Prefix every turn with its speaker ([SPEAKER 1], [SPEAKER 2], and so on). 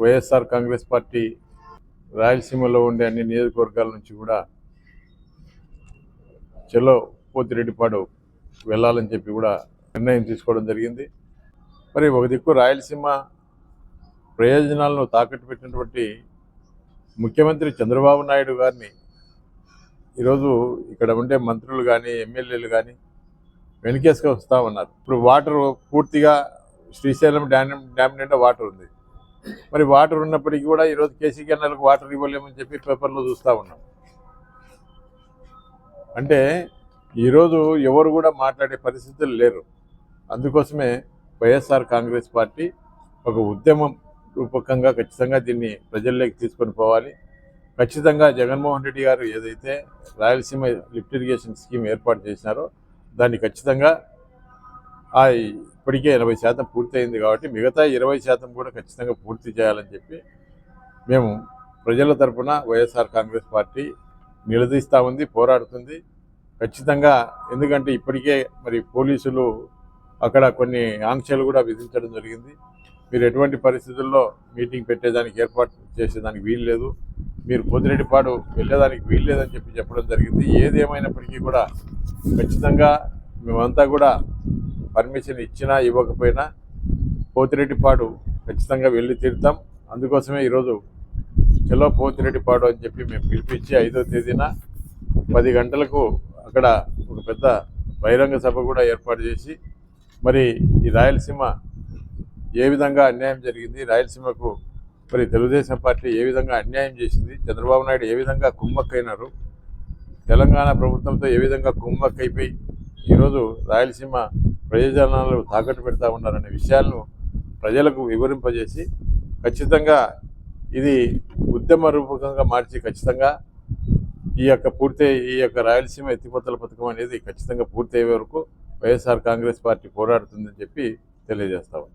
[SPEAKER 1] YSR Congress party రాయలసీమలో ఉండే అన్ని నియోజకవర్గాల నుంచి కూడా చెలో పోతిరెడ్డిపాడు వెళ్ళాలని చెప్పి కూడా నిర్ణయం తీసుకోవడం జరిగింది. మరి ఒక దిక్కు రాయలసీమ ప్రయోజనాలను తాకట్టు పెట్టినటువంటి ముఖ్యమంత్రి చంద్రబాబు నాయుడు గారిని ఈరోజు ఇక్కడ ఉండే మంత్రులు కానీ ఎమ్మెల్యేలు కానీ వెనుకేసుకు వస్తూ ఉన్నారు. ఇప్పుడు వాటర్ పూర్తిగా శ్రీశైలం డ్యామ్ డ్యామ్ నిండా వాటర్ ఉంది. మరి వాటర్ ఉన్నప్పటికీ కూడా ఈరోజు కేసీ కెనాల్కి వాటర్ ఇవ్వలేమని చెప్పి పేపర్లో చూస్తూ ఉన్నాం. అంటే ఈరోజు ఎవరు కూడా మాట్లాడే పరిస్థితులు లేరు. అందుకోసమే వైఎస్ఆర్ కాంగ్రెస్ పార్టీ ఒక ఉద్యమం రూపకంగా ఖచ్చితంగా దీన్ని ప్రజల్లోకి తీసుకొని పోవాలి. ఖచ్చితంగా జగన్మోహన్ రెడ్డి గారు ఏదైతే రాయలసీమ లిఫ్ట్ ఇరిగేషన్ స్కీమ్ ఏర్పాటు చేసినారో దాన్ని ఖచ్చితంగా ఆ ఇప్పటికే ఎనభై శాతం పూర్తయింది కాబట్టి మిగతా ఇరవై శాతం కూడా ఖచ్చితంగా పూర్తి చేయాలని చెప్పి మేము ప్రజల తరపున వైఎస్ఆర్ కాంగ్రెస్ పార్టీ నిలదీస్తూ ఉంది పోరాడుతుంది. ఖచ్చితంగా ఎందుకంటే ఇప్పటికే మరి పోలీసులు అక్కడ కొన్ని ఆంక్షలు కూడా విధించడం జరిగింది. మీరు ఎటువంటి పరిస్థితుల్లో మీటింగ్ పెట్టేదానికి ఏర్పాటు చేసేదానికి వీలు లేదు. మీరు పొద్దురెడ్డిపాడు వెళ్ళేదానికి వీలు లేదని చెప్పి చెప్పడం జరిగింది. ఏది ఏమైనప్పటికీ కూడా ఖచ్చితంగా మేమంతా కూడా పర్మిషన్ ఇచ్చినా ఇవ్వకపోయినా పోతిరెడ్డిపాడు ఖచ్చితంగా వెళ్ళి తీరుతాం. అందుకోసమే ఈరోజు చలో పోతిరెడ్డిపాడు అని చెప్పి మేము పిలిపించి ఐదో తేదీన పది గంటలకు అక్కడ ఒక పెద్ద బహిరంగ సభ కూడా ఏర్పాటు చేసి మరి ఈ రాయలసీమ ఏ విధంగా అన్యాయం జరిగింది రాయలసీమకు మరి తెలుగుదేశం పార్టీ ఏ విధంగా అన్యాయం చేసింది చంద్రబాబు నాయుడు ఏ విధంగా కుమ్మక్కైనారు తెలంగాణ ప్రభుత్వంతో ఏ విధంగా కుమ్మక్కైపోయి ఈరోజు రాయలసీమ ప్రయోజనాలు తాకట్టు పెడతా ఉన్నారనే విషయాలను ప్రజలకు వివరింపజేసి ఖచ్చితంగా ఇది ఉద్యమ రూపకంగా మార్చి ఖచ్చితంగా ఈ యొక్క పూర్తి ఈ యొక్క రాయలసీమ ఎత్తిపోతల పథకం అనేది ఖచ్చితంగా పూర్తి అయ్యే వరకు వైఎస్ఆర్ కాంగ్రెస్ పార్టీ పోరాడుతుందని చెప్పి తెలియజేస్తాము